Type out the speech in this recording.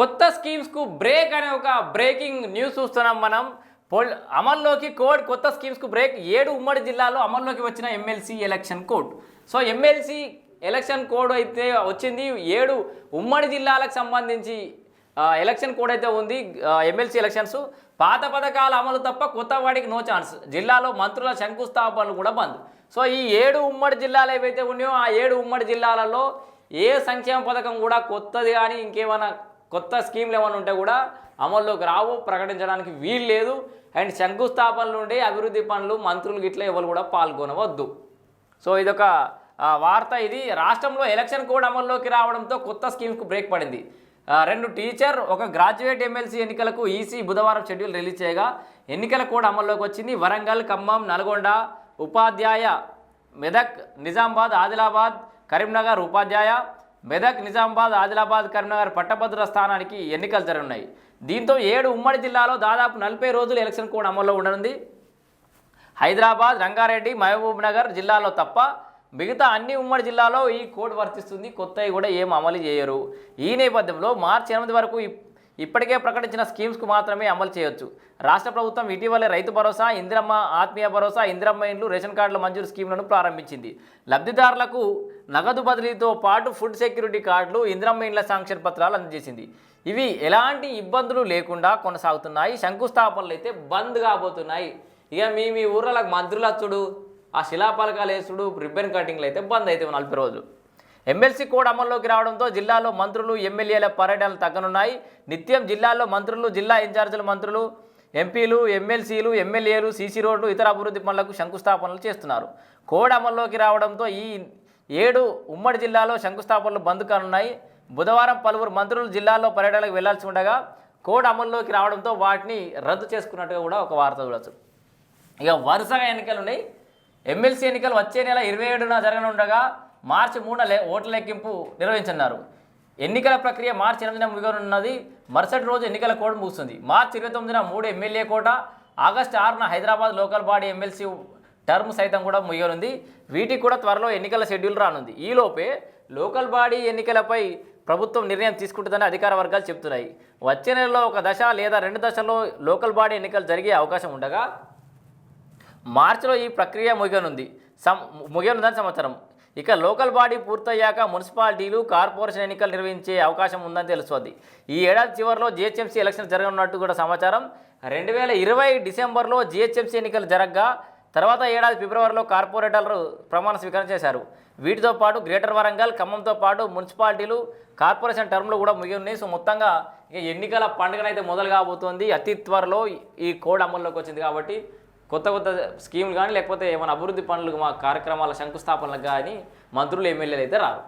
కొత్త స్కీమ్స్కు బ్రేక్ అనే ఒక బ్రేకింగ్ న్యూస్ చూస్తున్నాం మనం. పొల్ అమల్లోకి కోడ్ కొత్త స్కీమ్స్కు బ్రేక్ ఏడు ఉమ్మడి జిల్లాలో అమల్లోకి వచ్చిన MLC election code. So MLC election code అయితే వచ్చింది. ఏడు ఉమ్మడి జిల్లాలకు సంబంధించి ఎలక్షన్ కోడ్ అయితే ఉంది ఎమ్మెల్సీ ఎలక్షన్స్. పాత పథకాల అమలు తప్ప కొత్త వాడికి నో ఛాన్స్. జిల్లాలో మంత్రుల శంకుస్థాపనలు కూడా బంద్. సో ఈ ఏడు ఉమ్మడి జిల్లాలు ఏవైతే ఉన్నాయో ఆ ఏడు ఉమ్మడి జిల్లాలలో ఏ సంక్షేమ పథకం కూడా కొత్తది కానీ ఇంకేమైనా కొత్త స్కీమ్లు ఏమైనా ఉంటే కూడా అమల్లోకి రావు ప్రకటించడానికి వీలు లేదు. అండ్ శంకుస్థాపనలు ఉండే అభివృద్ధి పనులు మంత్రులు గిట్ల ఎవరు కూడా పాల్గొనవద్దు. సో ఇదొక వార్త ఇది. రాష్ట్రంలో ఎలక్షన్ కోడ్ అమల్లోకి రావడంతో కొత్త స్కీమ్స్కు బ్రేక్ పడింది. రెండు టీచర్ ఒక గ్రాడ్యుయేట్ ఎమ్మెల్సీ ఎన్నికలకు ఈసీ బుధవారం షెడ్యూల్ రిలీజ్ చేయగా ఎన్నికల కోడ్ అమల్లోకి వచ్చింది. వరంగల్ ఖమ్మం నల్గొండ ఉపాధ్యాయ మెదక్ నిజామాబాద్ ఆదిలాబాద్ కరీంనగర్ ఉపాధ్యాయ మెదక్ నిజామాబాద్ ఆదిలాబాద్ కరీంనగర్ పట్టభద్రుల స్థానానికి ఎన్నికలు జరగనున్నాయి. దీంతో ఏడు ఉమ్మడి జిల్లాలో దాదాపు నలభై రోజులు ఎలక్షన్ కోడ్ అమల్లో ఉండనుంది. హైదరాబాద్ రంగారెడ్డి మహబూబ్ నగర్ జిల్లాలో తప్ప మిగతా అన్ని ఉమ్మడి జిల్లాలో ఈ కోడ్ వర్తిస్తుంది. కొత్తవి కూడా ఏం అమలు చేయరు. ఈ నేపథ్యంలో మార్చి ఎనిమిది వరకు ఇప్పటికే ప్రకటించిన స్కీమ్స్కు మాత్రమే అమలు చేయొచ్చు. రాష్ట్ర ప్రభుత్వం ఇటీవలే రైతు భరోసా ఇందిరమ్మ ఆత్మీయ భరోసా ఇందిరమ్మ ఇండ్లు రేషన్ కార్డుల మంజూరు స్కీమ్లను ప్రారంభించింది. లబ్ధిదారులకు నగదు బదిలీతో పాటు ఫుడ్ సెక్యూరిటీ కార్డులు ఇందిరమ్మ ఇండ్ల శాంక్షన్ పత్రాలు అందజేసింది. ఇవి ఎలాంటి ఇబ్బందులు లేకుండా కొనసాగుతున్నాయి. శంకుస్థాపనలు అయితే బంద్ కాబోతున్నాయి. ఇక మీ మీ ఊర్లకు మంత్రులు వచ్చుడు ఆ శిలాపలకాలు వేసుడు రిబ్బన్ కటింగ్లు అయితే బంద్ అయితే నలభై రోజులు. ఎమ్మెల్సీ కోడ్ అమల్లోకి రావడంతో జిల్లాలో మంత్రులు ఎమ్మెల్యేల పర్యటనలు తగ్గనున్నాయి. నిత్యం జిల్లాలో మంత్రులు జిల్లా ఇన్ఛార్జీల మంత్రులు ఎంపీలు ఎమ్మెల్సీలు ఎమ్మెల్యేలు సీసీ రోడ్లు ఇతర అభివృద్ధి పనులకు శంకుస్థాపనలు చేస్తున్నారు. కోడ్ అమల్లోకి రావడంతో ఈ ఏడు ఉమ్మడి జిల్లాలో శంకుస్థాపనలు బంద్ కానున్నాయి. బుధవారం పలువురు మంత్రులు జిల్లాలో పర్యటనకు వెళ్ళాల్సి ఉండగా కోడ్ అమల్లోకి రావడంతో వాటిని రద్దు చేసుకున్నట్టుగా కూడా ఒక వార్త చూడవచ్చు ఇక వరుసగా ఎన్నికలు ఉన్నాయి. ఎమ్మెల్సీ ఎన్నికలు వచ్చే నెల ఇరవై ఏడున జరగనుండగా మార్చి మూడున ఓట్ల లెక్కింపు నిర్వహించన్నారు ఎన్నికల ప్రక్రియ మార్చి ఎనిమిదిన ముగియనున్నది. మరుసటి రోజు ఎన్నికల కోడ్ ముగుస్తుంది. మార్చి ఇరవై తొమ్మిదిన మూడు ఎమ్మెల్యే కోట ఆగస్టు ఆరున Hyderabad local body MLC term సైతం కూడా ముగియనుంది. వీటికి కూడా త్వరలో ఎన్నికల షెడ్యూల్ రానుంది. ఈలోపే లోకల్ బాడీ ఎన్నికలపై ప్రభుత్వం నిర్ణయం తీసుకుంటుందని అధికార వర్గాలు చెబుతున్నాయి. వచ్చే నెలలో ఒక దశ లేదా రెండు దశల్లో లోకల్ బాడీ ఎన్నికలు జరిగే అవకాశం ఉండగా మార్చిలో ఈ ప్రక్రియ ముగియనుంది. సం ముగియనుందని సంవత్సరం ఇక లోకల్ బాడీ పూర్తయ్యాక మున్సిపాలిటీలు కార్పొరేషన్ ఎన్నికలు నిర్వహించే అవకాశం ఉందని తెలుస్తోంది. ఈ ఏడాది చివరిలో జిహెచ్ఎంసీ ఎలక్షన్ జరగనున్నట్టు కూడా సమాచారం. రెండు వేల ఇరవై డిసెంబర్లో జిహెచ్ఎంసీ ఎన్నికలు జరగగా తర్వాత ఏడాది ఫిబ్రవరిలో కార్పొరేటర్లు ప్రమాణ స్వీకారం చేశారు. వీటితో పాటు గ్రేటర్ వరంగల్ ఖమ్మంతో పాటు మున్సిపాలిటీలు కార్పొరేషన్ టర్మ్లు కూడా ముగి ఉన్నాయి సో మొత్తంగా ఇక ఎన్నికల పండుగనైతే మొదలు కాబోతోంది. అతి త్వరలో ఈ కోడ్ అమల్లోకి వచ్చింది కాబట్టి కొత్త కొత్త స్కీములు కానీ లేకపోతే ఏమైనా అభివృద్ధి పనులు మా కార్యక్రమాల శంకుస్థాపనలకు కానీ మంత్రులు ఎమ్మెల్యేలు అయితే రారు.